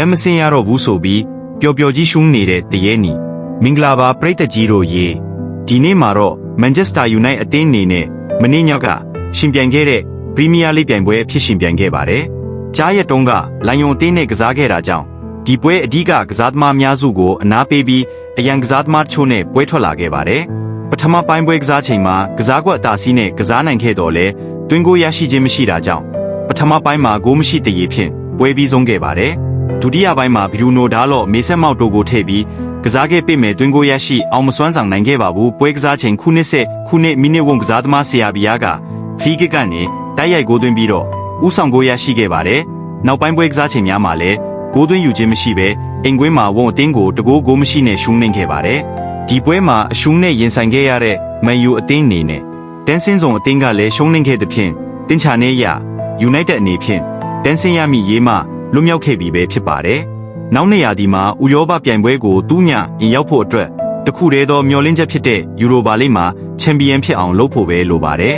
တမ်းမစင်ရတော့ဘူးဆိုပြီးပျော်ပျော်ကြီးရှုံးနေတဲ့တရေနီမင်္ဂလာပါပရိသတ်ကြီးတို့ရေဒီနေ့မှာတော့မန်ချက်စတာယူနိုက်အသင်းအနေနဲ့မနေ့ညကရှင်ပြိုင်ခဲ့တဲ့ပရီးမီးယားလိပြိုင်ပွဲအဖြစ်ရှင်ပြိုင်ခဲ့ပါတယ်ကြားရက်တုံးကလိုင်ယွန်အသင်းနဲ့ကစားခဲ့တာကြောင့်ဒီပွဲအဓိကကစားသမားများစုကိုအနာပေးပြီးအရန်ကစားသမားတချို့နဲ့ပွဲထွက်လာခဲ့ပါတယ်ပထမပိုင်းပွဲကစားချိန်မှာကစားကွက်အသာစီးနဲ့ကစားနိုင်ခဲ့တော့လဲတွင်းကိုရရှိခြင်းမရှိတာကြောင့်ပထမပိုင်းမှာဂိုးမရှိတရေဖြင့်ပွဲပြီးဆုံးခဲ့ပါတယ် ဒုတိယပိုင်းမှာဘီလူနိုဒါလော့မေဆက်မောက်တို့ကိုထည့်ပြီးကစားခဲ့ပေမဲ့တွင်းကိုရရှိအောင်မစွမ်းဆောင်နိုင်ခဲ့ပါဘူးပွဲကစားချိန်ခုနှစ်ဆက်ခုနှစ်မိနစ်ဝန်းကစားသမားဆရာဘီယာကဖီးကစ်ကနေတိုက်ရိုက်ဂိုးသွင်းပြီးတော့ဥဆောင်ဂိုးရရှိခဲ့ပါတယ်နောက်ပိုင်းပွဲကစားချိန်များမှာလည်းဂိုးသွင်းယူခြင်းမရှိဘဲအိမ်ကွင်းမှာဝုံအသင်းကိုတကိုးဂိုးမရှိနဲ့ရှုံးနိမ့်ခဲ့ပါတယ်ဒီပွဲမှာအရှုံးနဲ့ရင်ဆိုင်ခဲ့ရတဲ့မန်ယူအသင်းအနေနဲ့တန်းစင်းစုံအသင်းကလည်းရှုံးနိမ့်ခဲ့သဖြင့်တင်ချာနေရယူနိုက်တက်အနေဖြင့်တန်းစင်းရမိရေးမှ လွတ်မြောက်ခဲ့ပြီပဲဖြစ်ပါတယ်နောက်နေရာဒီမှာဥရောပပြိုင်ပွဲကိုတူးညရင်ရောက်ဖို့အတွက်တခုတည်းသောမျှော်လင့်ချက်ဖြစ်တဲ့ယူရိုပါလိမှာချန်ပီယံဖြစ်အောင်လုပ်ဖို့ပဲလိုပါတယ်